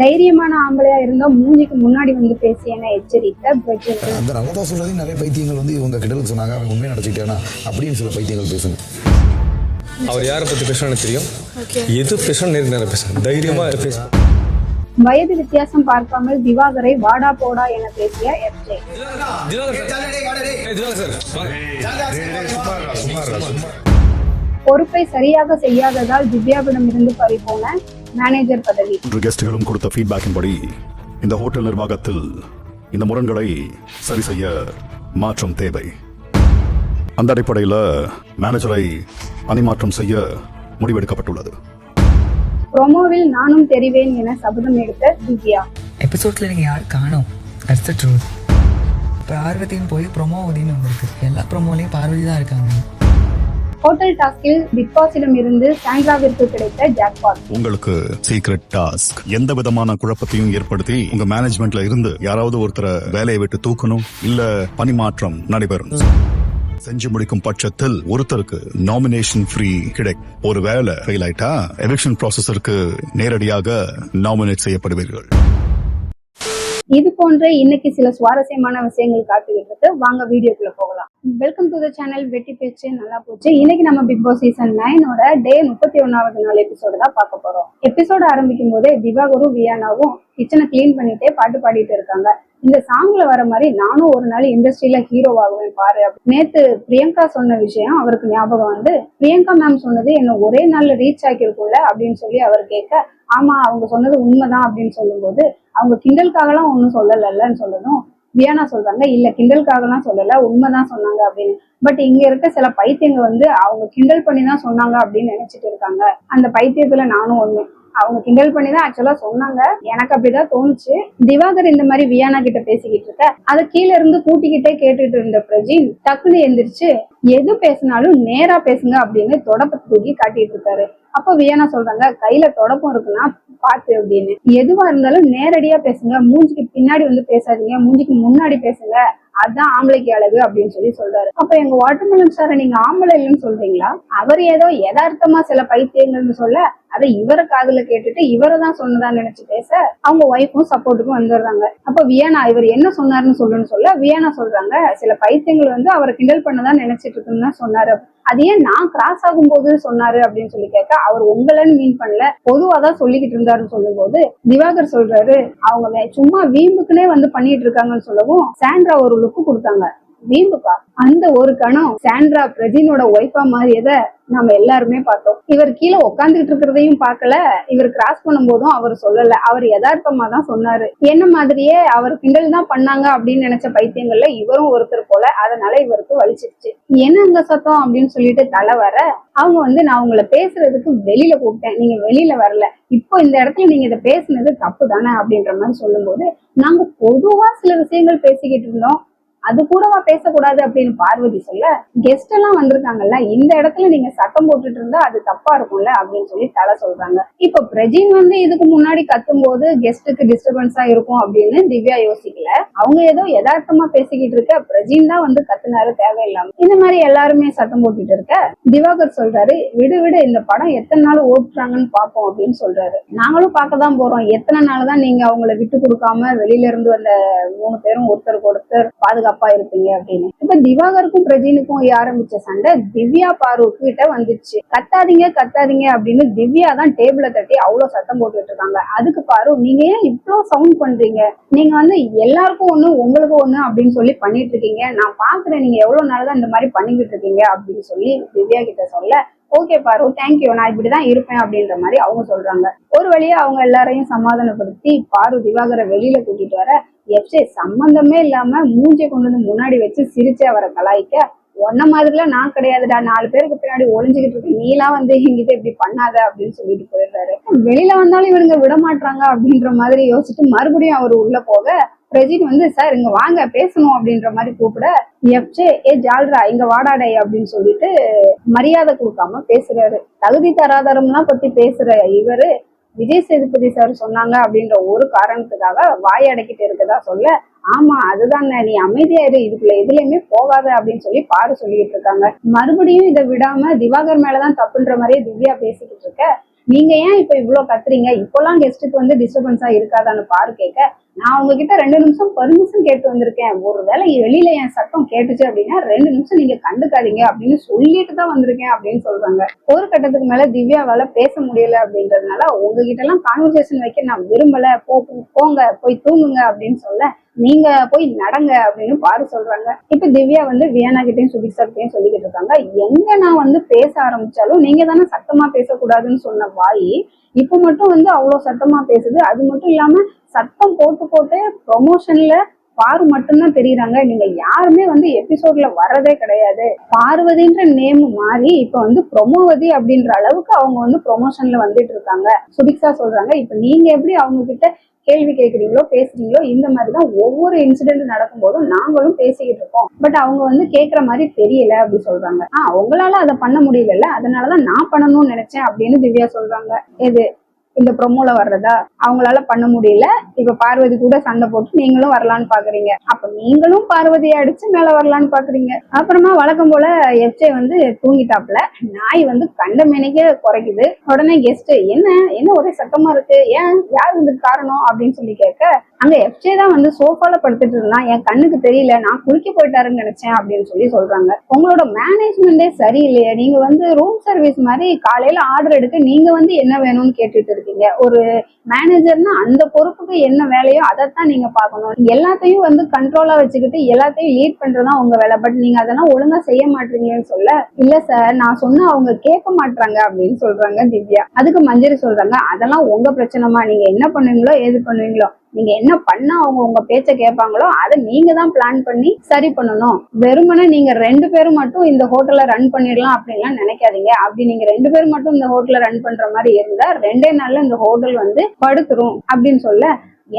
தைரியமான ஆம்பளையா இருந்தா மூஞ்சிக்கு முன்னாடி வந்து பேசியன எச்சரித்த பிரஜில் அந்த நல்லதா சொல்றதையும் நிறைய பைத்தியங்கள் வந்து இவங்க கிண்டலுக்கு சொன்னாங்க. அவன் உண்மையை நினச்சிக்கிட்டேனா அப்படின்னு சில பைத்தியங்கள் பேசுங்க. அவர் யாரை பற்றி பேசணும்னு தெரியும்? எது பேசணும் நேருக்கு நேரம் பேசணும் தைரியமா பேச வயது வித்தியாசம் பார்க்காமல் திவாகரை வாடா போடா என பேசிய எஃப்ஜே பொறுப்பை சரியாக செய்யாததால் திவ்யாவிடம் இருந்து பறிபோன மேனேஜர் பதவி. இன்று கெஸ்டுகளும் கொடுத்த ஃபீட்பேக்கின் படி இந்த ஹோட்டல் நிர்வாகத்தில் இந்த முரண்களை சரி செய்ய மாற்றம் தேவை. அந்த அடிப்படையில் மேனேஜரை பணிமாற்றம் செய்ய முடிவெடுக்கப்பட்டுள்ளது. ப்ரோமோவில் நானும் தெரிவேன் என சபதம் எடுத்த திவ்யா. எபிசோட்ல நீங்க யாரும் காணோம். தட்ஸ் த ட்ரூத் பார்வதியும் போய் ப்ரொமோவதின்னு வந்திருக்கு. எல்லா ப்ரொமோலையும் பார்வதி தான் இருக்காங்க. ஹோட்டல் டாஸ்கில் பிக் பாஸிடம் இருந்து சாண்ட்ராவிற்கு கிடைத்த ஜாக்பாட் உங்களுக்கு சீக்ரெட் டாஸ்க் எந்த விதமான குழப்பத்தையும் ஏற்படுத்தி உங்க மேனேஜ்மெண்ட்ல இருந்து யாராவது ஒருத்தரை வேலையை விட்டு தூக்கணும் இல்ல பணிமாற்றம் நடைபெறும் செஞ்சு முடிக்கும் பட்சத்தில் ஒருத்தருக்கு நாமினேஷன் ஃப்ரீ கிடைக்கும் ஒரு வேலை ஃபெயில் ஆயிட்டா எலெக்ஷன் ப்ராசஸருக்கு நேரடியாக நாமினேட் செய்யப்படுவீர்கள். இது போன்ற இன்னைக்கு சில சுவாரஸ்யமான விஷயங்கள் காத்துக்கிட்டு இருக்கு வாங்க வீடியோக்குள்ள போகலாம். வெல்கம் டு த சேனல் வெட்டி பேச்சு நல்லா போச்சு. இன்னைக்கு நம்ம பிக் பாஸ் சீசன் நைனோட டே முப்பத்தி ஒன்னாவது நாள் எபிசோடு தான் பார்க்க போறோம். எபிசோடு ஆரம்பிக்கும் போதே திவாகரும் வியானாவும் கிச்சனை கிளீன் பண்ணிட்டே பாட்டு பாடிட்டு இருக்காங்க. இந்த சாங்ல வர மாதிரி நானும் ஒரு நாள் இண்டஸ்ட்ரியில ஹீரோவாகுவேன் பாரு நேத்து பிரியங்கா சொன்ன விஷயம் அவருக்கு ஞாபகம் வந்து பிரியங்கா மேம் சொன்னது என்ன ஒரே நாள்ல ரீச் ஆக்கிருக்கும்ல அப்படின்னு சொல்லி அவர் கேட்க ஆமா அவங்க சொன்னது உண்மைதான் அப்படின்னு சொல்லும்போது அவங்க கிண்டலுக்காகலாம் ஒன்றும் சொல்லலன்னு சொல்லணும் வியானா சொல்றாங்க இல்ல கிண்டலுக்காகலாம் சொல்லல உண்மைதான் சொன்னாங்க அப்படின்னு. பட் இங்க இருக்க சில பைத்தியங்க வந்து அவங்க கிண்டல் பண்ணி தான் சொன்னாங்க அப்படின்னு நினைச்சிட்டு இருக்காங்க. அந்த பைத்தியத்துல நானும் ஒண்ணு. அவங்க கிண்டல் பண்ணி தான் ஆக்சுவலா சொன்னாங்க. எனக்கு அப்படிதான் தோணுச்சு. திவாகர் இந்த மாதிரி வியானா கிட்ட பேசிக்கிட்டு இருக்க அதை கீழ இருந்து கூட்டிக்கிட்டே கேட்டுட்டு இருந்த பிரஜின் டக்குன்னு எந்திரிச்சு எது பேசினாலும் நேரா பேசுங்க அப்படின்னு தொடப்பத்து தூக்கி காட்டிட்டு இருக்காரு. அப்ப வியானா சொல்றாங்க கையில தொடக்கம் இருக்குன்னா பாத்து அப்படின்னு. எதுவா இருந்தாலும் நேரடியா பேசுங்க மூஞ்சிக்கு பின்னாடி வந்து பேசாதீங்க மூஞ்சிக்கு முன்னாடி பேசுங்க அதுதான் ஆம்பளைக்கு அழகு அப்படின்னு சொல்லி சொல்றாரு. அப்ப எங்க வாட்டர்மெலன் சாரை நீங்க ஆம்பளை இல்லைன்னு சொல்றீங்களா? அவர் ஏதோ யதார்த்தமா சில பைத்தியங்கள்னு சொல்ல அதை இவரை காதுல கேட்டுட்டு இவரை தான் சொன்னதான்னு நினைச்சு பேச அவங்க ஒய்ஃபும் சப்போர்ட்டுக்கும் வந்துடுறாங்க. அப்ப வியானா இவர் என்ன சொன்னாருன்னு சொல்லுன்னு சொல்ல வியானா சொல்றாங்க சில பைத்தியங்கள் வந்து அவரை கிண்டல் பண்ணதான் நினைச்சிட்டு இருக்குன்னு சொன்னாரு. அது ஏன் நான் கிராஸ் ஆகும்போது சொன்னாரு அப்படின்னு சொல்லி கேட்க அவர் உங்களைன்னு மீன் பண்ணல. பொதுவா தான் சொல்லிக்கிட்டு இருந்தாருன்னு சொல்லும்போது திவாகர் சொல்றாரு அவங்க சும்மா வீம்புக்குன்னே வந்து பண்ணிட்டு இருக்காங்கன்னு சொல்லவும் சாண்ட்ரா ஒரு லுக்கு கொடுத்தாங்க. வீம்புக்கா? அந்த ஒரு கணம் சாண்ட்ரா பிரஜினோட ஒய்ஃபா மாறியத நம்ம எல்லாருமே பார்த்தோம். இவர் கீழே உட்காந்துக்கிட்டு இருக்கிறதையும் பார்க்கல. இவர் கிராஸ் பண்ணும்போதும் அவர் சொல்லல. அவர் யதார்த்தமா தான் சொன்னாரு. என்ன மாதிரியே அவர் கிண்டல் தான் பண்ணாங்க அப்படின்னு நினைச்ச பைத்தியங்கள்ல இவரும் ஒருத்தர் போல அதனால இவருக்கு வலிச்சிருச்சு. என்ன அங்க சத்தம் அப்படின்னு சொல்லிட்டு தலை வர அவங்க வந்து நான் உங்களை பேசுறதுக்கு வெளியில கூப்பிட்டேன். நீங்க வெளியில வரல. இப்போ இந்த இடத்துல நீங்க இதை பேசுனது தப்பு தானே அப்படின்ற மாதிரி சொல்லும்போது நாங்க பொதுவா சில விஷயங்கள் பேசிக்கிட்டு இருந்தோம். அது கூடவா பேசக்கூடாது அப்படின்னு பார்வதி சொல்ல கெஸ்ட் எல்லாம் வந்திருக்காங்கல்ல இந்த இடத்துல நீங்க சத்தம் போட்டுட்டு இருந்தா அது தப்பா இருக்கும்ல அப்படின்னு சொல்லி தலை சொல்றாங்க. இப்ப பிரஜின் வந்து இதுக்கு முன்னாடி கத்தும் போது கெஸ்ட்டுக்கு டிஸ்டர்பன்ஸா இருக்கும் அப்படின்னு திவ்யா யோசிக்கல. அவங்க ஏதோ யதார்த்தமா பேசிக்கிட்டு இருக்க பிரஜின் தான் வந்து கத்துனாரு தேவையில்லாம. இந்த மாதிரி எல்லாருமே சத்தம் போட்டுட்டு இருக்க திவாகர் சொல்றாரு விடு விடு இந்த படம் எத்தனை நாள் ஓட்டுறாங்கன்னு பாப்போம் அப்படின்னு சொல்றாரு. நாங்களும் பார்க்க தான் போறோம். எத்தனை நாள் தான் நீங்க அவங்கள விட்டு கொடுக்காம வெளியில இருந்து வந்த மூணு பேரும் ஒருத்தருக்கு ஒருத்தர் பாதுகாப்பு இருப்பீங்க அப்படின்னு. இப்ப திவாகருக்கும் பிரஜினுக்கும் ஆரம்பிச்ச சண்டை திவ்யா பாரு கிட்ட வந்துச்சு. கத்தாதீங்க கத்தாதீங்க அப்படின்னு திவ்யா தான் டேபிள தட்டி அவ்வளவு சத்தம் போட்டுட்டு இருக்காங்க. அதுக்கு பாரு நீங்க ஏன் இவ்வளவு சவுண்ட் பண்றீங்க? நீங்க வந்து எல்லாருக்கும் ஒண்ணு உங்களுக்கு ஒண்ணு அப்படின்னு சொல்லி பண்ணிட்டு இருக்கீங்க. நான் பாக்குறேன் நீங்க எவ்வளவு நாள் தான் இந்த மாதிரி பண்ணிக்கிட்டு இருக்கீங்க அப்படின்னு சொல்லி திவ்யா கிட்ட சொல்ல ஓகே பாரு தேங்க்யூ நான் இப்படிதான் இருப்பேன் அப்படின்ற மாதிரி அவங்க சொல்றாங்க. ஒரு வழியா அவங்க எல்லாரையும் சமாதானப்படுத்தி பாரு திவாகரை வெளியில கூட்டிட்டு வர எஃப்ஜே சம்பந்தமே இல்லாம மூஞ்சியை கொண்டு வந்து முன்னாடி வச்சு சிரிச்சு அவரை கலாய்க்க ஒன்ன மாதிரிலாம் நான் கிடையாதுடா. நாலு பேருக்கு பின்னாடி ஒளிஞ்சுக்கிட்டு இருக்கு நீலாம் வந்து எங்கிட்ட இப்படி பண்ணாத அப்படின்னு சொல்லிட்டு போயிடுறாரு. வெளியில வந்தாலும் இவனுங்க விட மாட்டாங்க அப்படின்ற மாதிரி யோசிச்சுட்டு மறுபடியும் அவர் உள்ள போக பிரஜின் வந்து சார் இங்க வாங்க பேசணும் அப்படின்ற மாதிரி கூப்பிட எஃப்ஜே ஏ ஜால்ரா இங்க வாடாடே அப்படின்னு சொல்லிட்டு மரியாதை கொடுக்காம பேசுறாரு. தகுதி தராதரம்லாம் பத்தி பேசுற இவரு விஜய் சேதுபதி சார் சொன்னாங்க அப்படின்ற ஒரு காரணத்துக்காக வாய் அடக்கிட்டு இருக்கதா சொல்ல ஆமா அதுதான் நீ அமைதியா இரு இதுக்குள்ள எதுலயுமே போகாத அப்படின்னு சொல்லி பாரு சொல்லிட்டு இருக்காங்க. மறுபடியும் இதை விடாம திவாகர் மேலதான் தப்புன்ற மாதிரியே திவ்யா பேசிக்கிட்டு இருக்க நீங்க ஏன் இப்ப இவ்வளவு கத்துறீங்க? இப்பெல்லாம் கெஸ்ட்டுக்கு வந்து டிஸ்டர்பன்ஸா இருக்காதான்னு பாரு கேட்க நான் உங்ககிட்ட ரெண்டு நிமிஷம் பர்மிஷன் கேட்டு வந்திருக்கேன். ஒருவேளை வெளியில என் சத்தம் கேட்டுச்சு அப்படின்னா ரெண்டு நிமிஷம் நீங்க கண்டுக்காதீங்க அப்படின்னு சொல்லிட்டு தான் வந்திருக்கேன் அப்படின்னு சொல்றாங்க. ஒரு கட்டத்துக்கு மேல திவ்யாவால பேச முடியல அப்படின்றதுனால உங்ககிட்ட எல்லாம் கான்வர்சேஷன் வைக்க நான் விரும்பல. போ போங்க போய் தூங்குங்க அப்படின்னு சொல்ல நீங்க போய் நடங்க அப்படின்னு பாரு சொல்றாங்க. இப்ப திவ்யா வந்து வியானா கிட்டையும் சுபிக் சொல்லிக்கிட்டு இருக்காங்க. எங்க நான் வந்து பேச ஆரம்பிச்சாலும் நீங்க தானே சத்தமா பேசக்கூடாதுன்னு சொன்ன வாய் இப்ப மட்டும் வந்து அவ்வளவு சத்தமா பேசுது. அது மட்டும் இல்லாம சத்தம் போட்டு போட்டு ப்ரொமோஷன்ல பாரு மட்டும்தான் தெரியுறாங்க. நீங்க யாருமே வந்து எபிசோட்ல வர்றதே கிடையாது. பார்வதின்ற நேம் மாறி இப்ப வந்து ப்ரொமோவதி அப்படின்ற அளவுக்கு அவங்க வந்து ப்ரொமோஷன்ல வந்துட்டு இருக்காங்க. சுபிக்ஷா சொல்றாங்க. இப்ப நீங்க எப்படி அவங்க கிட்ட கேள்வி கேட்குறீங்களோ பேசுறீங்களோ இந்த மாதிரி தான் ஒவ்வொரு இன்சிடென்ட் நடக்கும்போதும் நாங்களும் பேசிக்கிட்டு இருக்கோம். பட் அவங்க வந்து கேட்குற மாதிரி தெரியல அப்படி சொல்றாங்க. ஆ உங்களால அதை பண்ண முடியலல்ல அதனாலதான் நான் பண்ணணும்னு நினைச்சேன் அப்படின்னு திவ்யா சொல்றாங்க. எது? இந்த ப்ரொமோல வர்றதா? அவங்களால பண்ண முடியல. இப்ப பார்வதி கூட சண்டை போட்டு நீங்களும் வரலான்னு பாக்குறீங்க. அப்ப நீங்களும் பார்வதியை அடிச்சு மேல வரலான்னு பாக்குறீங்க. அப்புறமா வழக்கம் போல எஃப்ஜே வந்து தூங்கிட்டாப்ல நாய் வந்து கண்ட மேனிக்க குறைக்குது. உடனே கெஸ்ட் என்ன? என்ன ஒரே சத்தமா இருக்கு? ஏன்? யார் இதுக்கு காரணம்? அப்படின்னு சொல்லி கேட்க அங்க எஃப்ஜே தான் வந்து சோஃபால படுத்துட்டு இருந்தான். என் கண்ணுக்கு தெரியல. நான் குளிக்க போயிட்டாருன்னு நினைச்சேன் அப்படின்னு சொல்லி சொல்றாங்க. உங்களோட மேனேஜ்மெண்டே சரியில்லையா. நீங்க வந்து ரூம் சர்வீஸ் மாதிரி காலையில ஆர்டர் எடுக்க நீங்க வந்து என்ன வேணும்னு கேட்டுட்டு இருக்கீங்க ஒரு மேனேஜர்னா அந்த பொறுப்புக்கு என்ன வேலையோ அதைத்தான் நீங்க பார்க்கணும். எல்லாத்தையும் வந்து கண்ட்ரோலா வச்சுக்கிட்டு எல்லாத்தையும் லீட் பண்றதுதான் உங்க வேலை. பட் நீங்க அதெல்லாம் ஒழுங்கா செய்ய மாட்டீங்கன்னு சொல்ல இல்ல சார் நான் சொன்னா அவங்க கேட்க மாட்டாங்க அப்படின்னு சொல்றாங்க திவ்யா. அதுக்கு மஞ்சரி சொல்றாங்க அதெல்லாம் உங்க பிரச்சனைமா நீங்க என்ன பண்ணுவீங்களோ ஏது பண்ணுவீங்களோ நீங்க என்ன பண்ணா அவங்க உங்க பேச்ச கேட்பாங்களோ அதை நீங்க தான் பிளான் பண்ணி சரி பண்ணணும். வெறுமனே நீங்க ரெண்டு பேரும் மட்டும் இந்த ஹோட்டலை ரன் பண்ணிடலாம் அப்படின்லாம் நினைக்காதீங்க. அப்படி நீங்க ரெண்டு பேரும் மட்டும் இந்த ஹோட்டலை ரன் பண்ற மாதிரி இருந்தா ரெண்டே நாள்ல இந்த ஹோட்டல் வந்து படுத்துரும் அப்படின்னு சொல்ல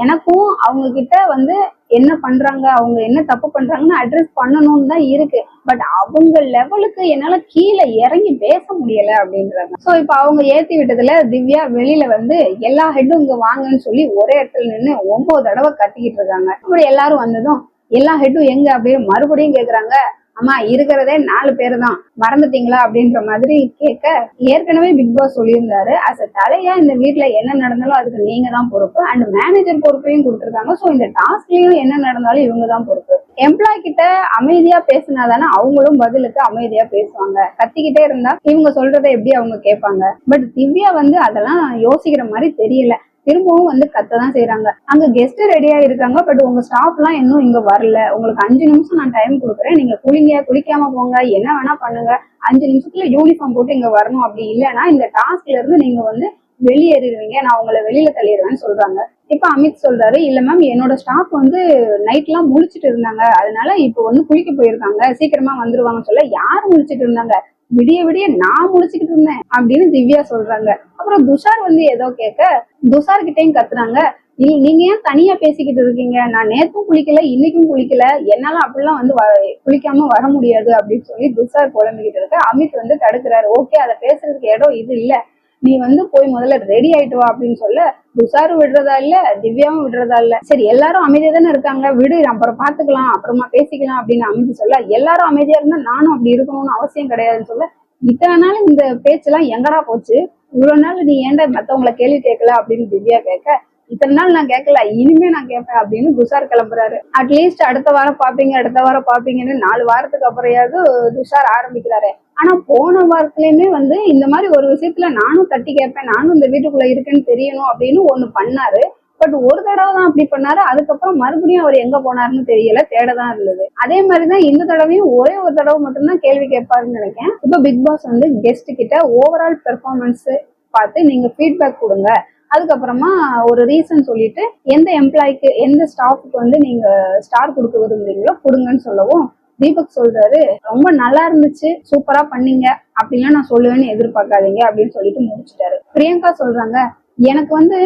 எனக்கும் அவங்க கிட்ட வந்து என்ன பண்றாங்க அவங்க என்ன தப்பு பண்றாங்கன்னு அட்ரஸ் பண்ணணும்னு தான் இருக்கு. பட் அவங்க லெவலுக்கு என்னால கீழே இறங்கி பேச முடியல அப்படின்றாங்க. சோ இப்ப அவங்க ஏத்தி விட்டதுல திவ்யா வெளியில வந்து எல்லா ஹெட்டும் இங்க வாங்கன்னு சொல்லி ஒரே இடத்துல நின்னு ஒன்பது தடவை கத்திக்கிட்டு இருக்காங்க. அப்படி எல்லாரும் வந்ததும் எல்லா ஹெட்டும் எங்க அப்படின்னு மறுபடியும் கேக்குறாங்க. அம்மா இருக்கிறதே நாலு பேர் தான் மறந்துட்டீங்களா? அப்படின்ற மாதிரி கேட்க ஏற்கனவே பிக் பாஸ் சொல்லியிருந்தாரு. அஸ் அ தலையா இந்த வீட்டுல என்ன நடந்தாலும் அதுக்கு நீங்க தான் பொறுப்பு. அண்ட் மேனேஜர் பொறுப்பையும் கொடுத்துருக்காங்க. ஸோ இந்த டாஸ்க்லயும் என்ன நடந்தாலும் இவங்க தான் பொறுப்பு. எம்ப்ளாய் கிட்ட அமைதியா பேசினாதானே அவங்களும் பதிலுக்கு அமைதியா பேசுவாங்க. கத்திக்கிட்டே இருந்தா இவங்க சொல்றதை எப்படி அவங்க கேட்பாங்க? பட் திவ்யா வந்து அதெல்லாம் யோசிக்கிற மாதிரி தெரியல. திரும்பவும் வந்து கத்த தான் செய்யறாங்க அங்க கெஸ்ட் ரெடியா இருக்காங்க பட் உங்க ஸ்டாஃப் எல்லாம் இன்னும் இங்க வரல. உங்களுக்கு அஞ்சு நிமிஷம் நான் டைம் கொடுக்குறேன். நீங்க குளிங்க குளிக்காம போங்க என்ன வேணா பண்ணுங்க. அஞ்சு நிமிஷத்துல யூனிஃபார்ம் போட்டு இங்க வரணும் அப்படி இல்லைன்னா இந்த டாஸ்க்ல இருந்து நீங்க வந்து வெளியேறிடுவீங்க. நான் உங்களை வெளியில தள்ளிடுவேன்னு சொல்றாங்க. இப்ப அமித் சொல்றாரு இல்ல மேம் என்னோட ஸ்டாஃப் வந்து நைட் எல்லாம் முழிச்சிட்டு இருந்தாங்க. அதனால இப்போ வந்து குளிக்க போயிருக்காங்க. சீக்கிரமா வந்துருவாங்கன்னு சொல்ல யார் முழிச்சிட்டு இருந்தாங்க? விடிய விடிய நான் முடிச்சுக்கிட்டு இருந்தேன் அப்படின்னு திவ்யா சொல்றாங்க. அப்புறம் துஷார் வந்து ஏதோ கேட்க துஷார் கிட்டேயும் கத்துறாங்க நீ- நீங்க ஏன் தனியா பேசிக்கிட்டு இருக்கீங்க? நான் நேத்தும் குளிக்கல இன்னைக்கும் குளிக்கல என்னால அப்படிலாம் வந்து வ- குளிக்காம வர முடியாது அப்படின்னு சொல்லி துஷார் புலம்பிக்கிட்டு இருக்க. அமித் வந்து தடுக்கிறாரு. ஓகே அதை பேசுறதுக்கு இடம் இது இல்லை. நீ வந்து போய் முதல்ல ரெடி ஆயிட்டு வா அப்படின்னு சொல்ல துஷாரும் விடுறதா இல்ல திவ்யாவும் விடுறதா இல்ல. சரி எல்லாரும் அமைதியா தானே இருக்காங்க? விடு அப்புறம் பாத்துக்கலாம் அப்புறமா பேசிக்கலாம் அப்படின்னு அமைதி சொல்ல எல்லாரும் அமைதியா இருந்தா நானும் அப்படி இருக்கணும்னு அவசியம் கிடையாதுன்னு சொல்ல இத்தனை நாள் இந்த பேச்செல்லாம் எங்கடா போச்சு? இவ்வளவு நாள் நீ ஏன்டா மத்தவங்களை கேள்வி கேட்கல அப்படின்னு திவ்யா கேட்க இத்தனை நாள் நான் கேட்கல இனிமே நான் கேட்பேன் அப்படின்னு துஷார் கிளம்புறாரு. அட்லீஸ்ட் அடுத்த வாரம் பாப்பீங்க அடுத்த வாரம் பாப்பீங்கன்னு நாலு வாரத்துக்கு அப்புறையாவது துஷார் ஆரம்பிக்கிறாரு. ஆனா போன வாரத்துலயுமே வந்து இந்த மாதிரி ஒரு விஷயத்துல நானும் தட்டி கேட்பேன் நானும் இந்த வீட்டுக்குள்ள இருக்கேன்னு தெரியணும் அப்படின்னு ஒண்ணு பண்ணாரு. பட் ஒரு தடவை தான் அப்படி பண்ணாரு. அதுக்கப்புறம் மறுபடியும் அவர் எங்க போனாருன்னு தெரியல தேட தான் இருந்தது. அதே மாதிரிதான் இந்த தடவையும் ஒரே ஒரு தடவை மட்டும்தான் கேள்வி கேட்பாருன்னு நினைக்கிறேன். இப்ப பிக் பாஸ் வந்து கெஸ்ட் கிட்ட ஓவரால் பெர்ஃபார்மன்ஸ் பார்த்து நீங்க ஃபீட்பேக் கொடுங்க. அதுக்கப்புறமா ஒரு ரீசன் சொல்லிட்டு எந்த எம்ப்ளாய்க்கு எந்த ஸ்டாஃப்க்கு வந்து நீங்க ஸ்டார் கொடுக்க விரும்புறீங்களோ கொடுங்கன்னு சொல்லவும் தீபக் சொல்றாரு. ரொம்ப நல்லா இருந்துச்சு சூப்பரா பண்ணீங்க. அப்படின்லாம் நான் சொல்லுவேன்னு எதிர்பார்க்காதீங்க அப்படின்னு சொல்லிட்டு முடிச்சுட்டாரு. பிரியங்கா சொல்றாங்க எனக்கு வந்து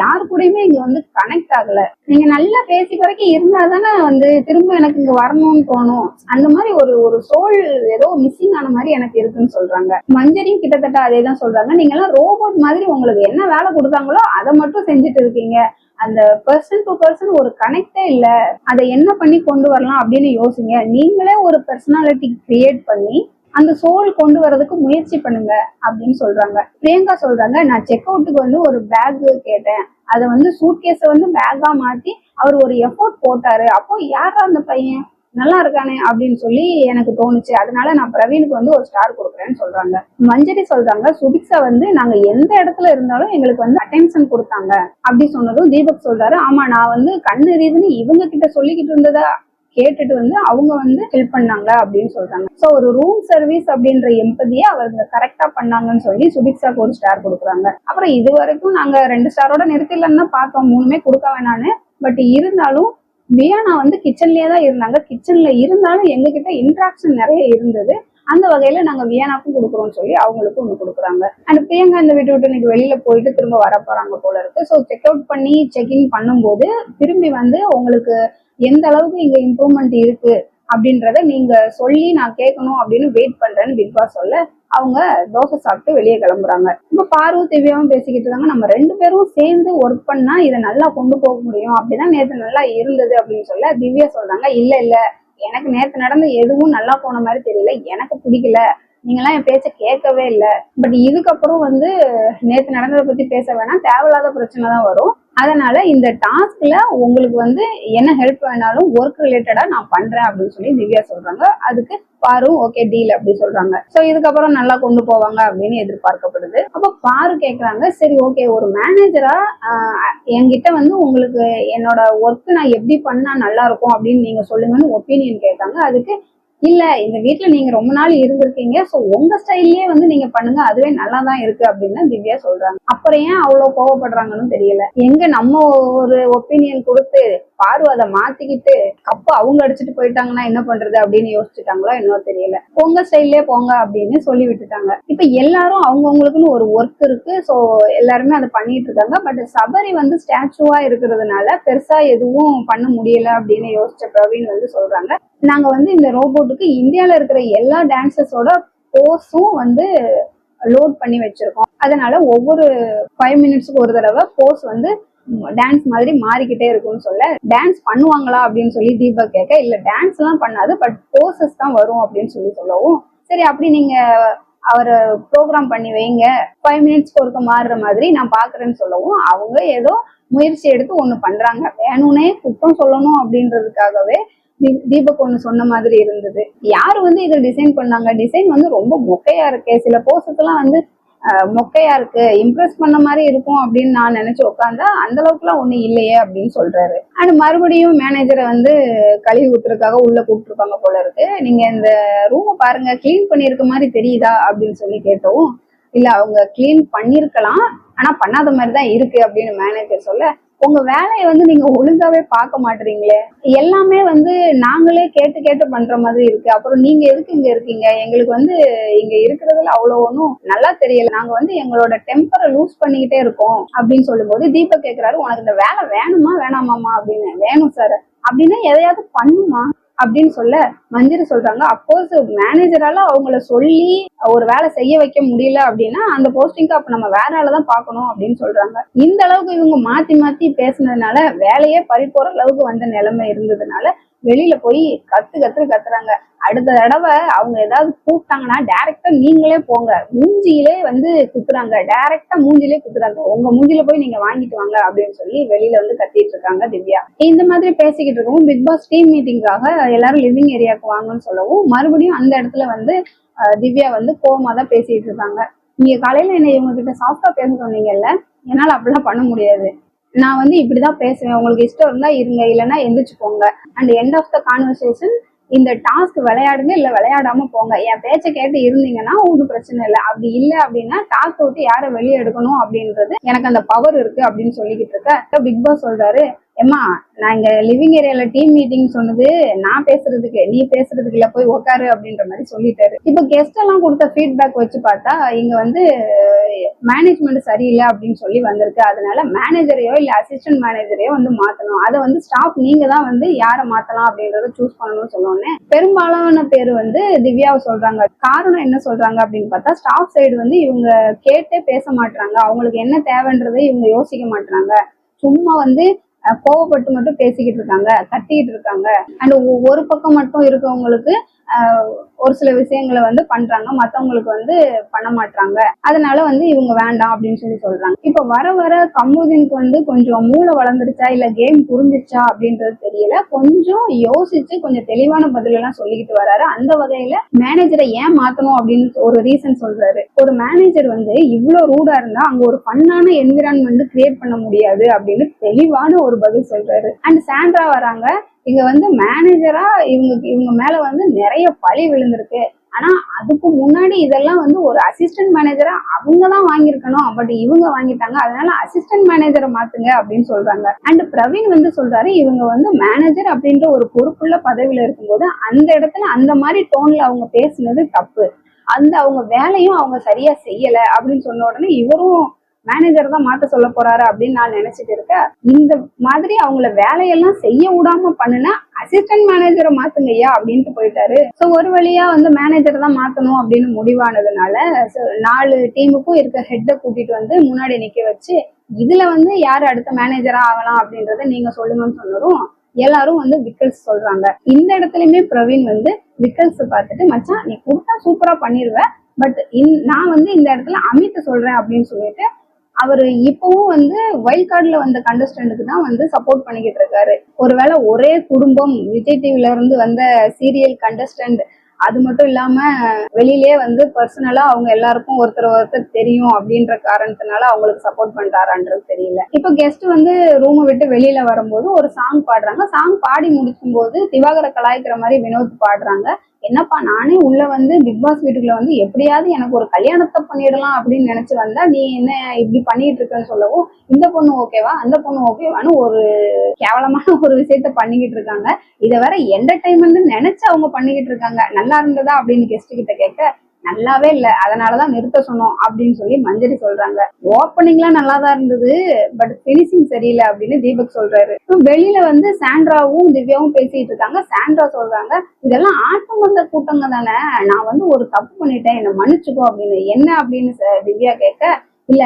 யாரு கூடயுமே இங்க வந்து கனெக்ட் ஆகல. நீங்க நல்லா பேசி வரைக்கும் இருந்தா தானே வந்து திரும்ப எனக்கு இங்க வரணும்னு தோணும். அந்த மாதிரி ஒரு ஒரு சோல் ஏதோ மிஸ்ஸிங் ஆன மாதிரி எனக்கு இருக்குன்னு சொல்றாங்க. மஞ்சரியும் கிட்டத்தட்ட அதே தான் சொல்றாங்க. நீங்க எல்லாம் ரோபோட் மாதிரி உங்களுக்கு என்ன வேலை கொடுத்தாங்களோ அதை மட்டும் செஞ்சுட்டு இருக்கீங்க. அந்த பர்சன் டு பர்சன் ஒரு கனெக்டே இல்ல. அதை என்ன பண்ணி கொண்டு வரலாம் அப்படின்னு யோசிங்க. நீங்களே ஒரு பர்சனாலிட்டி கிரியேட் பண்ணி அந்த சோல் கொண்டு வரதுக்கு முயற்சி பண்ணுங்க அப்படின்னு சொல்றாங்க. பிரியங்கா சொல்றாங்க நான் செக் அவுட்டுக்கு வந்து ஒரு பேக் கேட்டேன். அதை வந்து சூட்கேஸை வந்து பேக்கா மாத்தி அவர் ஒரு எஃபோர்ட் போட்டாரு. அப்போ யாரா அந்த பையன்? நல்லா இருக்கானே அப்படின்னு சொல்லி எனக்கு தோணுச்சு. அதனால நான் பிரவீனுக்கு வந்து ஒரு ஸ்டார் கொடுக்குறேன்னு சொல்றாங்க. மஞ்சரி சொல்றாங்க சுபிக்ஸா வந்து நாங்க எந்த இடத்துல இருந்தாலும் எங்களுக்கு வந்து அட்டென்ஷன் கொடுத்தாங்க அப்படி சொன்னதும் தீபக் சொல்றாரு. ஆமா நான் வந்து கண்ணு எரியுதுன்னு இவங்க கிட்ட சொல்லிக்கிட்டு இருந்ததா? கேட்டுட்டு வந்து அவங்க வந்து ஹெல்ப் பண்ணாங்க அப்படின்னு சொல்றாங்க. ஸோ ஒரு ரூம் சர்வீஸ் அப்படின்ற எம்பதியை அவங்க கரெக்டா பண்ணாங்கன்னு சொல்லி சுபிக்ஸாக்கு ஒரு ஸ்டார் கொடுக்குறாங்க. அப்புறம் இது வரைக்கும் நாங்க ரெண்டு ஸ்டாரோட நிறுத்திடலன்னு பார்த்தோம். மூணுமே கொடுக்க வேணான்னு பட் இருந்தாலும் வியானா வந்து கிச்சன்லயே தான் இருந்தாங்க. கிச்சன்ல இருந்தாலும் எங்ககிட்ட இன்ட்ராக்ஷன் நிறைய இருந்தது. அந்த வகையில நாங்க வியானாக்கும் கொடுக்குறோம்னு சொல்லி அவங்களுக்கும் ஒன்று கொடுக்குறாங்க. அண்ட் பிரியங்கா இந்த வீட்டு விட்டு இன்னைக்கு வெளியில போயிட்டு திரும்ப வர போறாங்க போல இருக்கு. ஸோ செக் அவுட் பண்ணி செக் இன் பண்ணும்போது திரும்பி வந்து உங்களுக்கு எந்த அளவுக்கு இங்க இம்ப்ரூவ்மெண்ட் இருக்கு அப்படின்றத நீங்க சொல்லி நான் கேட்கணும் அப்படின்னு வெயிட் பண்றேன்னு பிக் பாஸ் சொல்ல அவங்க தோசை சாப்பிட்டு வெளியே கிளம்புறாங்க. இப்ப பார்வ திவ்யாவும் பேசிக்கிட்டு இருக்காங்க. நம்ம ரெண்டு பேரும் சேர்ந்து ஒர்க் பண்ணா இதை நல்லா கொண்டு போக முடியும். அப்படிதான் நேத்து நல்லா இருந்தது அப்படின்னு சொல்ல திவ்யா சொல்றாங்க இல்ல இல்ல. எனக்கு நேத்து நடந்த எதுவும் நல்லா போன மாதிரி தெரியல. எனக்கு பிடிக்கல. நீங்களாம் என் பேச்ச கேட்கவே இல்லை. பட் இதுக்கப்புறம் வந்து நேற்று நடந்ததை பத்தி பேச வேணாம். தேவையில்லாத பிரச்சனை தான் வரும். அதனால இந்த டாஸ்க்ல உங்களுக்கு வந்து என்ன ஹெல்ப் வேணாலும் ஒர்க் ரிலேட்டடா நான் பண்றேன் அப்படின்னு சொல்லி திவ்யா சொல்றாங்க. அதுக்கு பாரு ஓகே டீல் அப்படி சொல்றாங்க. சோ இதுக்கப்புறம் நல்லா கொண்டு போவாங்க அப்படின்னு எதிர்பார்க்கப்படுது. அப்போ பாரு கேக்குறாங்க. சரி ஓகே ஒரு மேனேஜரா என்கிட்ட வந்து உங்களுக்கு என்னோட ஒர்க் நான் எப்படி பண்ணா நல்லா இருக்கும் அப்படின்னு நீங்க சொல்லுங்கன்னு ஒப்பீனியன் கேட்டாங்க. அதுக்கு இல்ல இந்த வீட்ல நீங்க ரொம்ப நாள் இருந்திருக்கீங்க சோ உங்க ஸ்டைல்லயே வந்து நீங்க பண்ணுங்க அதுவே நல்லா தான் இருக்கு அப்படின்னு திவ்யா சொல்றாங்க. அப்புறம் ஏன் அவ்வளவு கோவப்படுறாங்கன்னு தெரியல. எங்க நம்ம ஒரு ஒப்பீனியன் கொடுத்து பாரு அதை மாத்திக்கிட்டு கப்பு அவங்க அடிச்சுட்டு போயிட்டாங்கன்னா என்ன பண்றது அப்படின்னு யோசிச்சுட்டாங்களோ என்னவோ தெரியல. உங்க ஸ்டைல்லே போங்க அப்படின்னு சொல்லி விட்டுட்டாங்க. இப்ப எல்லாரும் அவங்கவுங்களுக்குன்னு ஒரு ஒர்க் இருக்கு. ஸோ எல்லாருமே அதை பண்ணிட்டு இருக்காங்க. பட் சபரி வந்து ஸ்டாச்சுவா இருக்கிறதுனால பெருசா எதுவும் பண்ண முடியல அப்படின்னு யோசிச்ச பிரவீன் வந்து சொல்றாங்க. நாங்க வந்து இந்த ரோபோட்டுக்கு இந்தியால இருக்கிற எல்லா டான்சஸோட போஸும் வந்து லோட் பண்ணி வச்சிருக்கோம். அதனால ஒவ்வொரு ஃபைவ் மினிட்ஸ்க்கு ஒரு தடவை போஸ் வந்து டான்ஸ் மாதிரி மாறிக்கிட்டே இருக்கும்னு சொல்ல டான்ஸ் பண்ணுவாங்களா அப்படின்னு சொல்லி தீபக் கேட்க இல்ல டான்ஸ் எல்லாம் பண்ணாது பட் போசஸ் தான் வரும் அப்படின்னு சொல்லி சொல்லவும் சரி அப்படி நீங்க அவரை ப்ரோக்ராம் பண்ணி வைங்க ஃபைவ் மினிட்ஸ் ஒருக்க மாறுற மாதிரி நான் பாக்குறேன்னு சொல்லவும் அவங்க ஏதோ முயற்சி எடுத்து ஒண்ணு பண்றாங்க. வேணும்னே குற்றம் சொல்லணும் அப்படின்றதுக்காகவே தீபக் ஒண்ணு சொன்ன மாதிரி இருந்தது. யாரு வந்து இதை டிசைன் பண்ணாங்க? டிசைன் வந்து ரொம்ப மொக்கையா இருக்கே. சில போஸஸ் வந்து மொக்கையா இருக்கு இம்ப்ரெஸ் பண்ண மாதிரி இருக்கும் அப்படின்னு நான் நினைச்சு உட்காந்தா அந்த அளவுக்குலாம் ஒண்ணு இல்லையே அப்படின்னு சொல்றாரு. அண்ட் மறுபடியும் மேனேஜரை வந்து கழுவி ஊத்துறதுக்காக உள்ள கூப்பிட்டுருப்பாங்க போல இருக்கு. நீங்க இந்த ரூமை பாருங்க கிளீன் பண்ணியிருக்க மாதிரி தெரியுதா அப்படின்னு சொல்லி கேட்டவும் இல்ல அவங்க க்ளீன் பண்ணிருக்கலாம். ஆனா பண்ணாத மாதிரி தான் இருக்கு அப்படின்னு மேனேஜர் சொல்ல உங்க வேலையை வந்து நீங்க ஒழுங்காவே பார்க்க மாட்டீங்களே. எல்லாமே வந்து நாங்களே கேட்டு கேட்டு பண்ற மாதிரி இருக்கு. அப்புறம் நீங்க எதுக்கு இங்க இருக்கீங்க? எங்களுக்கு வந்து இங்க இருக்கிறதுல அவ்வளவு ஒன்றும் நல்லா தெரியல. நாங்க வந்து எங்களோட டெம்பரை லூஸ் பண்ணிக்கிட்டே இருக்கோம். அப்படின்னு சொல்லும்போது தீபக் கேட்கிறாரு உனக்கு இந்த வேலை வேணுமா வேணாமாமா அப்படின்னு வேணும் சார் அப்படின்னா எதையாவது பண்ணுமா? அப்படின்னு சொல்ல மஞ்சரி சொல்றாங்க. அப்போஸ் மேனேஜரால அவங்கள சொல்லி ஒரு வேலை செய்ய வைக்க முடியல அப்படின்னா அந்த போஸ்டிங்க்கு அப்ப நம்ம வேற ஆளை தான் பார்க்கணும் அப்படின்னு சொல்றாங்க. இந்த அளவுக்கு இவங்க மாத்தி மாத்தி பேசுனதுனால வேலையே பறி போற அளவுக்கு வந்த நிலைமை இருந்ததுனால வெளியில போய் கத்து கத்துற கத்துறாங்க. அடுத்த தடவை அவங்க ஏதாவது கூப்பிட்டாங்கன்னா டைரக்டா நீங்களே போங்க. மூஞ்சியிலே வந்து குத்துறாங்க. டைரக்டா மூஞ்சிலே குத்துறாங்க. உங்க மூஞ்சில போய் நீங்க வாங்கிட்டு வாங்க அப்படின்னு சொல்லி வெளியில வந்து கத்திட்டு இருக்காங்க திவ்யா. இந்த மாதிரி பேசிக்கிட்டு இருக்கவும் பிக் பாஸ் டீம் மீட்டிங்காக எல்லாரும் லிவிங் ஏரியாவுக்கு வாங்கன்னு சொல்லவும் மறுபடியும் அந்த இடத்துல வந்து திவ்யா வந்து கோமா தான் பேசிட்டு இருக்காங்க. நீங்க காலையில என்ன இவங்க கிட்ட சாஃப்டா பேச சொன்னீங்கல்ல என்னால அப்படிலாம் பண்ண முடியாது. நான் வந்து இப்படிதான் பேசுவேன். உங்களுக்கு இஷ்டம் இருந்தா இருங்க இல்லைன்னா எந்திரிச்சு போங்க. And end of the conversation இந்த டாஸ்க் விளையாடுங்க இல்ல விளையாடாம போங்க. என் பேச்சை கேட்டு இருந்தீங்கன்னா ஒன்றும் பிரச்சனை இல்லை. அப்படி இல்லை அப்படின்னா டாஸ்க் விட்டு யாரை வெளியே எடுக்கணும் அப்படின்றது எனக்கு அந்த பவர் இருக்கு அப்படின்னு சொல்லிக்கிட்டு இருக்க. பிக் பாஸ் சொல்றாரு ஏம்மா நான் இங்க லிவிங் ஏரியால டீம் மீட்டிங் சொன்னது நான் பேசுறதுக்கு நீ பேசுறதுக்கு இல்ல போய் உட்காரு அப்படின்ற மாதிரி சொல்லிட்டாரு. இப்போ கெஸ்ட் எல்லாம் கொடுத்த ஃபீட்பேக் வச்சு பார்த்தா இங்க வந்து மேனேஜ்மெண்ட் சரியில்லை அப்படின்னு சொல்லி வந்திருக்கு. அதனால மேனேஜரையோ இல்ல அசிஸ்டன்ட் மேனேஜரையோ வந்து மாத்தணும். அதை வந்து ஸ்டாஃப் நீங்க தான் வந்து யாரை மாத்தலாம் அப்படின்றத சூஸ் பண்ணணும்னு சொன்னோன்னே பெரும்பாலான பேர் வந்து திவ்யாவை சொல்றாங்க. காரணம் என்ன சொல்றாங்க அப்படின்னு பார்த்தா ஸ்டாஃப் சைடு வந்து இவங்க கேட்டே பேச மாட்டாங்க அவங்களுக்கு என்ன தேவைன்றதை இவங்க யோசிக்க மாட்டாங்க சும்மா வந்து கோவப்பட்டு மட்டும் பேசிக்கிட்டு இருக்காங்க கத்திக்கிட்டு இருக்காங்க. அண்ட் ஒரு பக்கம் மட்டும் இருக்கவங்களுக்கு ஒரு சில விஷயங்களை வந்து பண்றாங்க மத்தவங்களுக்கு வந்து பண்ண மாட்டாங்க அதனால வந்து இவங்க வேண்டாம் அப்படின்னு சொல்லி சொல்றாங்க. இப்ப வர வர கமுதினுக்கு வந்து கொஞ்சம் மூளை வளர்ந்துருச்சா இல்ல கேம் புரிஞ்சிச்சா அப்படின்றது தெரியல. கொஞ்சம் யோசிச்சு கொஞ்சம் தெளிவான பதில் எல்லாம் சொல்லிக்கிட்டு வராரு. அந்த வகையில மேனேஜரை ஏன் மாத்தணும் அப்படின்னு ஒரு ரீசன் சொல்றாரு. ஒரு மேனேஜர் வந்து இவ்வளவு ரூடா இருந்தா அங்க ஒரு ஃபன்னான என்விரான்மெண்ட் கிரியேட் பண்ண முடியாது அப்படின்னு தெளிவான ஒரு பதில் சொல்றாரு. அண்ட் சாண்ட்ரா வராங்க. இங்க வந்து மேனேஜரா இவங்க இவங்க மேல வந்து நிறைய பழி விழுந்திருக்கு. ஆனா அதுக்கு முன்னாடி இதெல்லாம் வந்து ஒரு அசிஸ்டன்ட் மேனேஜரா அவங்க தான் வாங்கியிருக்கணும். பட் இவங்க வாங்கிட்டாங்க. அதனால அசிஸ்டன்ட் மேனேஜரை மாத்துங்க அப்படின்னு சொல்றாங்க. அண்ட் பிரவீன் வந்து சொல்றாரு இவங்க வந்து மேனேஜர் அப்படின்ற ஒரு பொறுப்புள்ள பதவியில இருக்கும்போது அந்த இடத்துல அந்த மாதிரி டோன்ல அவங்க பேசுனது தப்பு. அந்த அவங்க வேலையும் அவங்க சரியா செய்யல அப்படின்னு சொன்ன உடனே இவரும் மேனேஜர் தான் மாத்த சொல்ல போறாரு அப்படின்னு நான் நினைச்சிட்டு இருக்கேன். இந்த மாதிரி அவங்கள வேலையெல்லாம் செய்ய விடாம பண்ணுனா அசிஸ்டன்ட் மேனேஜரை மாத்துங்கய்யா அப்படின்ட்டு போயிட்டாரு. சோ ஒரு வழியா வந்து மேனேஜர் தான் மாத்தணும் அப்படின்னு முடிவானதுனால நாலு டீமுக்கும் இருக்க ஹெட்டை கூட்டிட்டு வந்து முன்னாடி நிக்க வச்சு இதுல வந்து யார் அடுத்த மேனேஜரா ஆகலாம் அப்படின்றத நீங்க சொல்லுங்கன்னு சொன்னதும் எல்லாரும் வந்து விக்கல்ஸ் சொல்றாங்க. இந்த இடத்துலயுமே பிரவீன் வந்து விக்கல்ஸ் பார்த்துட்டு மச்சான் நீ கொடுத்தா சூப்பரா பண்ணிருவ பட் நான் வந்து இந்த இடத்துல அமித் சொல்றேன் அப்படின்னு சொல்லிட்டு அவர் இப்பவும் வந்து வைல்ட் கார்டில் வந்த கண்டஸ்டன்ட்டுக்கு தான் வந்து சப்போர்ட் பண்ணிக்கிட்டு இருக்காரு. ஒருவேளை ஒரே குடும்பம் விஜய் டிவில இருந்து வந்த சீரியல் கண்டஸ்டன்ட் அது மட்டும் இல்லாம வெளியிலேயே வந்து பர்சனலா அவங்க எல்லாருக்கும் ஒருத்தர் ஒருத்தர் தெரியும் அப்படின்ற காரணத்தினால அவங்களுக்கு சப்போர்ட் பண்றாரான்றது தெரியல. இப்போ கெஸ்ட் வந்து ரூமை விட்டு வெளியில வரும்போது ஒரு சாங் பாடுறாங்க. சாங் பாடி முடிக்கும் போது திவாகர கலாய்க்கிற மாதிரி வினோத் பாடுறாங்க. என்னப்பா நானே உள்ள வந்து பிக் பாஸ் வீட்டுக்குள்ள வந்து எப்படியாவது எனக்கு ஒரு கல்யாணத்தை பண்ணிடலாம் அப்படின்னு நினைச்சு வந்தா நீ என்ன இப்படி பண்ணிட்டு இருக்கன்னு சொல்லவும் இந்த பொண்ணு ஓகேவா அந்த பொண்ணு ஓகேவான்னு ஒரு கேவலமான ஒரு விஷயத்த பண்ணிக்கிட்டு இருக்காங்க. இதை வேற என்டர்டைன்மெண்ட் நினைச்சு அவங்க பண்ணிக்கிட்டு இருக்காங்க. நல்லா இருந்ததா அப்படின்னு கெஸ்ட் கிட்ட கேட்க நல்லாவே இல்லை. அதனாலதான் நிறுத்த சொன்னோம் அப்படின்னு சொல்லி மஞ்சரி சொல்றாங்க. ஓப்பனிங்லாம் நல்லா தான் இருந்தது பட் பினிஷிங் சரியில்லை அப்படின்னு தீபக் சொல்றாரு. வெளியில வந்து சாண்ட்ராவும் திவ்யாவும் பேசிட்டு இருக்காங்க. சாண்ட்ரா சொல்றாங்க இதெல்லாம் ஆட்டம் வந்த கூட்டங்க தானே. நான் வந்து ஒரு தப்பு பண்ணிட்டேன். என்னை மன்னிச்சுக்கோ அப்படின்னு. என்ன அப்படின்னு திவ்யா கேட்க இல்ல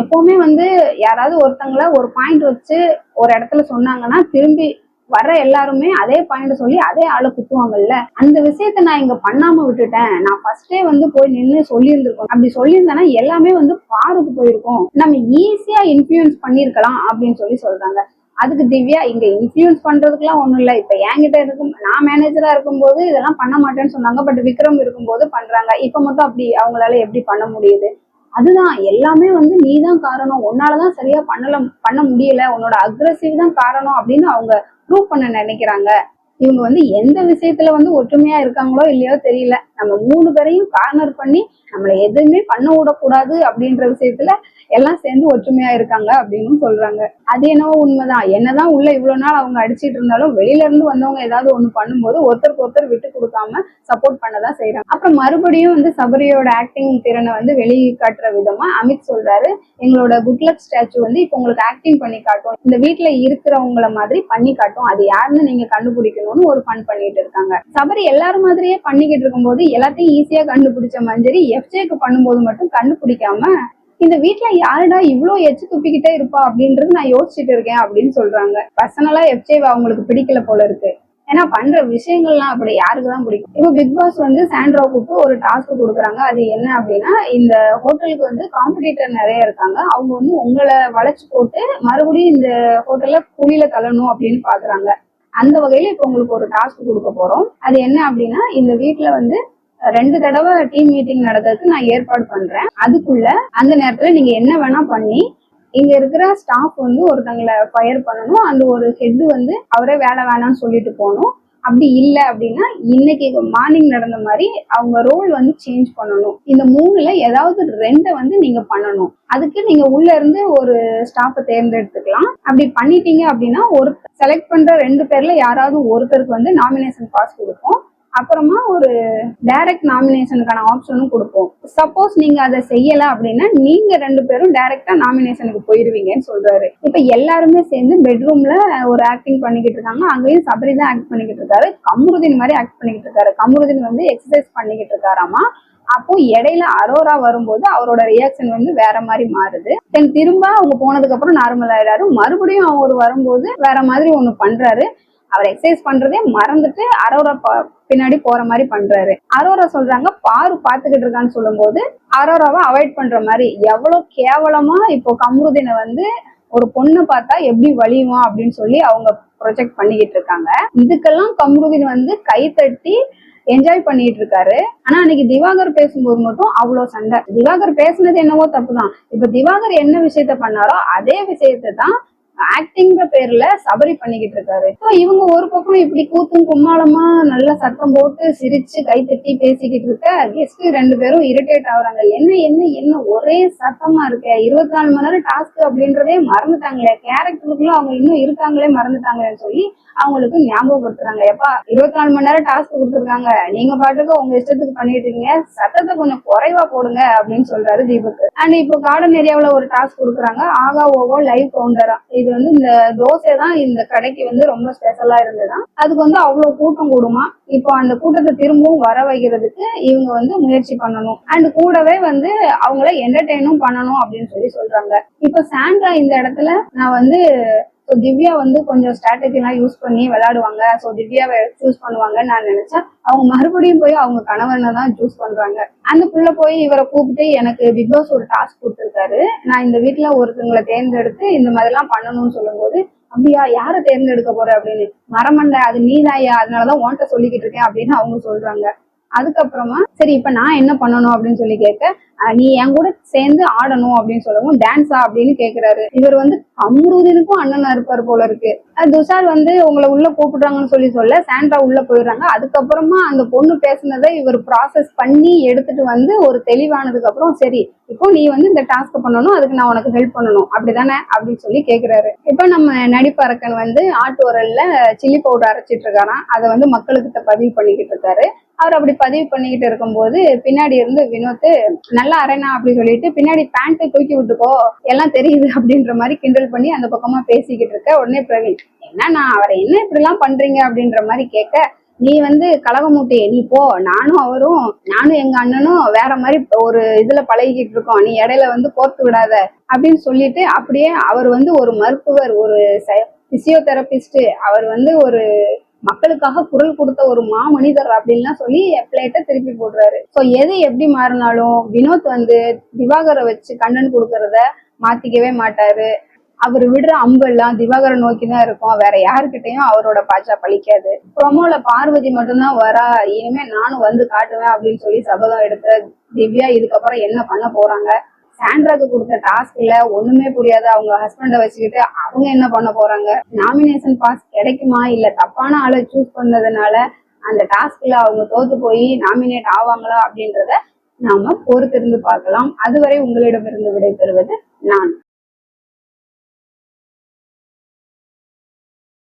எப்பவுமே வந்து யாராவது ஒருத்தங்கள ஒரு பாயிண்ட் வச்சு ஒரு இடத்துல சொன்னாங்கன்னா திரும்பி வர்ற எல்லாருமே அதே பாயிண்ட் சொல்லி அதே ஆளை குத்துவாங்கல்ல? அந்த விஷயத்த நான் இங்க பண்ணாம விட்டுட்டேன். நான் ஃபர்ஸ்டே வந்து போய் நின்று சொல்லியிருந்திருக்கோம். அப்படி சொல்லியிருந்தேன்னா எல்லாமே வந்து பாருக்கு போயிருக்கோம். நம்ம ஈஸியா இன்ஃபுளுன்ஸ் பண்ணியிருக்கலாம் அப்படின்னு சொல்லி சொல்றாங்க. அதுக்கு திவ்யா இங்க இன்ஃப்ளூயன்ஸ் பண்றதுக்குலாம் ஒண்ணும் இல்லை. இப்ப என்கிட்ட இருக்கும் நான் மேனேஜரா இருக்கும்போது இதெல்லாம் பண்ண மாட்டேன்னு சொன்னாங்க. பட் விக்ரம் இருக்கும்போது பண்றாங்க. இப்ப மட்டும் அப்படி அவங்களால எப்படி பண்ண முடியுது? அதுதான் எல்லாமே வந்து நீ தான் காரணம் உன்னாலதான் சரியா பண்ணல பண்ண முடியல. உன்னோட அக்ரஸிவ் தான் காரணம் அப்படின்னு அவங்க ப்ரூவ் பண்ண நினைக்கிறாங்க. இவங்க வந்து எந்த விஷயத்துல வந்து ஒற்றுமையா இருக்காங்களோ இல்லையோ தெரியல. நம்ம மூணு பேரையும் கார்னர் பண்ணி நம்மளை எதுவுமே பண்ண விடக்கூடாது அப்படின்ற விஷயத்துல எல்லாம் சேர்ந்து ஒற்றுமையா இருக்காங்க அப்படின்னு சொல்றாங்க. அது என்னவோ உண்மைதான். என்னதான் உள்ள இவ்வளவு நாள் அவங்க அடிச்சிட்டு இருந்தாலும் வெளியில இருந்து வந்தவங்க ஏதாவது ஒண்ணு பண்ணும்போது ஒருத்தருக்கு ஒருத்தர் விட்டு கொடுக்காம சப்போர்ட் பண்ணதான் செய்யறாங்க அப்புறம் மறுபடியும் வந்து சபரியோட ஆக்டிங் திறனை வந்து வெளிக்காட்டுற விதமா அமித் சொல்றாரு. எங்களோட குட்லக் ஸ்டாச்சு வந்து இப்போ உங்களுக்கு ஆக்டிங் பண்ணி காட்டும். இந்த வீட்டுல இருக்கிறவங்கள மாதிரி பண்ணி காட்டும். அது யாருன்னு நீங்க கண்டுபிடிக்கணும்னு ஒரு ஃபன் பண்ணிட்டு இருக்காங்க. சபரி எல்லாரும் மாதிரியே பண்ணிக்கிட்டு இருக்கும்போது எல்லாத்தையும் ஈஸியா கண்டுபிடிச்ச மஞ்சரி எஃப்ஜேக்கு பண்ணும்போது மட்டும் கண்டுபிடிக்காம இந்த வீட்டுல யாருடா இவ்வளோ எச்சு துப்பிக்கிட்டே இருப்பா அப்படின்றது நான் யோசிச்சுட்டு இருக்கேன் அப்படின்னு சொல்றாங்க. பர்சனலா எஃப்ஜே அவங்களுக்கு பிடிக்கல போல இருக்கு. ஏன்னா பண்ற விஷயங்கள்லாம் அப்படி யாருக்கு தான் பிடிக்கும். இப்போ பிக் பாஸ் வந்து சாண்ட்ரா கூப்பிட்டு ஒரு டாஸ்க் கொடுக்குறாங்க. அது என்ன அப்படின்னா இந்த ஹோட்டலுக்கு வந்து காம்படிட்டர் நிறைய இருக்காங்க. அவங்க வந்து உங்களை வளைச்சு போட்டு மறுபடியும் இந்த ஹோட்டல்ல புளியில கலணும் அப்படின்னு பாக்குறாங்க. அந்த வகையில இப்போ உங்களுக்கு ஒரு டாஸ்க் கொடுக்க போறோம். அது என்ன அப்படின்னா இந்த வீட்டுல வந்து ரெண்டு தடவை டீம் மீட்டிங் நடக்கிறதுக்கு நான் ஏற்பாடு பண்றேன். அதுக்குள்ள அந்த நேரத்துல நீங்க என்ன வேணா பண்ணி இங்க இருக்கிற ஸ்டாஃப் வந்து ஒருத்தங்களை ஃபயர் பண்ணணும். அந்த ஒரு ஹெட் வந்து அவரே வேலை வேணாம்னு சொல்லிட்டு போகணும். அப்படி இல்லை அப்படின்னா இன்னைக்கு மார்னிங் நடந்த மாதிரி அவங்க ரோல் வந்து சேஞ்ச் பண்ணணும். இந்த மூணுல ஏதாவது ரெண்டை வந்து நீங்க பண்ணணும். அதுக்கு நீங்க உள்ள இருந்து ஒரு ஸ்டாஃபை தேர்ந்தெடுத்துக்கலாம். அப்படி பண்ணிட்டீங்க அப்படின்னா ஒரு செலக்ட் பண்ற ரெண்டு பேர்ல யாராவது ஒருத்தருக்கு வந்து நாமினேஷன் பாஸ் கொடுப்போம். அப்புறமா ஒரு டைரக்ட் நாமினேஷனுக்கான ஆப்ஷனும் கொடுப்போம். சப்போஸ் நீங்க அதை செய்யல அப்படின்னா நீங்க ரெண்டு பேரும் டைரக்டா நாமினேஷனுக்கு போயிருவீங்கன்னு சொல்றாரு. இப்ப எல்லாருமே சேர்ந்து பெட்ரூம்ல ஒரு ஆக்டிங் பண்ணிக்கிட்டு இருக்காங்க. அங்கேயும் சபரி தான் ஆக்ட் பண்ணிக்கிட்டு இருக்காரு. கமருதீன் மாதிரி ஆக்ட் பண்ணிக்கிட்டு இருக்காரு. கமருதீன் வந்து எக்ஸசைஸ் பண்ணிக்கிட்டு இருக்காராமா? அப்போ இடையில அரோரா வரும்போது அவரோட ரியாக்ஷன் வந்து வேற மாதிரி மாறுது. தென் திரும்ப அவங்க போனதுக்கு அப்புறம் நார்மல் ஆயிடாரு மறுபடியும் அவர் வரும்போது வேற மாதிரி ஒண்ணு பண்றாரு. அவர் எக்ஸசைஸ் பண்றதே மறந்துட்டு அரோரா ப- பின்னாடி போற மாதிரி பண்றாரு. அரோரா சொல்றாங்க பாரு பாத்துக்கிட்டு இருக்கான்னு சொல்லும்போது அரோராவை அவாய்ட் பண்ற மாதிரி. எவ்வளவு கேவலமா இப்போ கம்ருதினை வந்து ஒரு பொண்ணை பார்த்தா எப்படி வலியுமா? அப்படின்னு சொல்லி அவங்க ப்ரொஜெக்ட் பண்ணிக்கிட்டு இருக்காங்க. இதுக்கெல்லாம் கம்ருதின் வந்து கை தட்டி என்ஜாய் பண்ணிட்டு இருக்காரு. ஆனா அன்னைக்கு திவாகர் பேசும்போது மட்டும் அவ்வளவு சண்டை. திவாகர் பேசுனது என்னவோ தப்புதான். இப்ப திவாகர் என்ன விஷயத்த பண்ணாரோ அதே விஷயத்தை தான் ஆக்டிங்கிற பேர்ல சபரி பண்ணிக்கிட்டு இருக்காரு. ஸோ இவங்க ஒரு பக்கம் இப்படி கூத்தும் கும்மாளமா நல்லா சத்தம் போட்டு சிரிச்சு கை தட்டி பேசிக்கிட்டு இருக்க கெஸ்ட் ரெண்டு பேரும் இரிட்டேட் ஆகுறாங்க. என்ன என்ன என்ன ஒரே சத்தமா இருக்க? இருபத்தி நாலு மணி நேரம் டாஸ்க் அப்படின்றதே மறந்துட்டாங்களே. கேரக்டருக்குள்ள அவங்க இன்னும் இருக்காங்களே மறந்துட்டாங்களேன்னு சொல்லி அவங்களுக்கு ஞாபகப்படுத்துறாங்க. எப்பா இருபத்தி நாலு மணி நேரம் டாஸ்க் கொடுத்துருக்காங்க. நீங்க பாட்டுக்கு உங்க இஷ்டத்துக்கு பண்ணிட்டு இருக்கீங்க. சத்தத்தை கொஞ்சம் குறைவா போடுங்க அப்படின்னு சொல்றாரு தீபக். அண்ட் இப்போ கார்டன் ஏரியாவில் ஒரு டாஸ்க் கொடுக்குறாங்க. ஆகா ஓவோ லைவ் கவுண்டரா இது வந்து இந்த தோசை தான் இந்த கடைக்கு வந்து ரொம்ப ஸ்பெஷலா இருந்ததுதான் அதுக்கு வந்து அவ்வளவு கூட்டம் கூடுமா? இப்போ அந்த கூட்டத்தை திரும்பவும் வர வைக்கிறதுக்கு இவங்க வந்து முயற்சி பண்ணணும். அண்ட் கூடவே வந்து அவங்கள என்டர்டெயினும் பண்ணணும் அப்படின்னு சொல்லி சொல்றாங்க. இப்போ சாண்ட்ரா இந்த இடத்துல நான் வந்து ஸோ திவ்யா வந்து கொஞ்சம் ஸ்ட்ராட்டஜிலாம் யூஸ் பண்ணி விளையாடுவாங்க. ஸோ திவ்யாவை சூஸ் பண்ணுவாங்கன்னு நான் நினைச்சேன். அவங்க மறுபடியும் போய் அவங்க கணவனை தான் சூஸ் பண்றாங்க. அந்த புள்ள போய் இவரை கூப்பிட்டு எனக்கு பிக் பாஸ் ஒரு டாஸ்க் கொடுத்துருக்காரு. நான் இந்த வீட்டில் ஒருத்தங்களை தேர்ந்தெடுத்து இந்த மாதிரிலாம் பண்ணணும்னு சொல்லும்போது அப்படியா யாரை தேர்ந்தெடுக்க போற? அப்படின்னு. மரமண்டை அது நீதாயா அதனாலதான் உன்கிட்ட சொல்லிக்கிட்டு இருக்கேன் அப்படின்னு அவங்க சொல்றாங்க. அதுக்கப்புறமா சரி இப்ப நான் என்ன பண்ணணும் அப்படின்னு சொல்லி கேட்க நீ என் கூட சேர்ந்து ஆடணும் அப்படின்னு சொல்லவும் டான்ஸா அப்படின்னு கேக்குறாரு. இவர் வந்து அம்ருதீனுக்கும் அண்ணனா இருப்பார் போல இருக்கு. துஷார் வந்து உங்களை உள்ள கூப்பிடுறாங்கன்னு சொல்லி சொல்ல சாண்ட்ரா உள்ள போயிடுறாங்க. அதுக்கப்புறமா அந்த பொண்ணு பேசுனதை இவர் ப்ராசஸ் பண்ணி எடுத்துட்டு வந்து ஒரு தெளிவானதுக்கு அப்புறம் சரி இப்போ நீ வந்து இந்த டாஸ்க் பண்ணணும் அதுக்கு நான் உனக்கு ஹெல்ப் பண்ணணும். அப்படிதானே? அப்படின்னு சொல்லி கேக்குறாரு. இப்போ நம்ம நடிப்பரக்கன் வந்து ஆட்டு உரல்ல சில்லி பவுடர் அரைச்சிட்டு இருக்காராம். அதை வந்து மக்களுக்கிட்ட பதிவு பண்ணிக்கிட்டு இருக்காரு. அவர் அப்படி பதிவு பண்ணிக்கிட்டு இருக்கும்போது பின்னாடி இருந்து வினோத் நல்லா அரைனா அப்படி சொல்லிட்டு பின்னாடி பேண்ட்டை தூக்கி விட்டுக்கோ எல்லாம் தெரியுது அப்படின்ற மாதிரி கிண்டல் பண்ணி அந்த பக்கமா பேசிக்கிட்டு இருக்க உடனே பிரவீன் என்ன நான் அவரை என்ன இப்படி எல்லாம் பண்றீங்க? அப்படின்ற மாதிரி கேட்க நீ வந்து கலகமூட்டி நீ போ நானும் அவரும் நானும் எங்க அண்ணனும் வேற மாதிரி ஒரு இதுல பழகிக்கிட்டு இருக்கோம் நீ இடையில வந்து கோர்த்து விடாத அப்படின்னு சொல்லிட்டு அப்படியே அவர் வந்து ஒரு மருத்துவர் ஒரு பிசியோதெரபிஸ்ட் அவர் வந்து ஒரு மக்களுக்காக குரல் கொடுத்த ஒரு மாமனிதர் அப்படின்லாம் சொல்லி பிளேட்டை திருப்பி போடுறாரு. ஸோ எது எப்படி மாறினாலும் வினோத் வந்து திவாகரை வச்சு கண்டன் கொடுக்கறத மாத்திக்கவே மாட்டாரு. அவர் விடுற அம்பு எல்லாம் திவாகரை நோக்கி தான் இருக்கும். வேற யாருக்கிட்டையும் அவரோட பாச்சா பழிக்காது. ப்ரொமோல பார்வதி மட்டும்தான் வரா. இனிமே நானும் வந்து காட்டுவேன் அப்படின்னு சொல்லி சபதம் எடுத்த திவ்யா இதுக்கப்புறம் என்ன பண்ண போறாங்க? சாண்ட்ராக்கு கொடுத்த டாஸ்க்ல ஒண்ணுமே புரியாது. அவங்க ஹஸ்பண்ட வச்சுக்கிட்டு அவங்க என்ன பண்ண போறாங்க? நாமினேஷன் பாஸ் கிடைக்குமா? இல்ல தப்பான ஆளை சூஸ் பண்ணதுனால அந்த டாஸ்க்ல அவங்க தோத்து போய் நாமினேட் ஆவாங்களா? அப்படின்றத நாம பொறுத்திருந்து பார்க்கலாம். அதுவரை உங்களிடமிருந்து விடைபெறுவது நான்.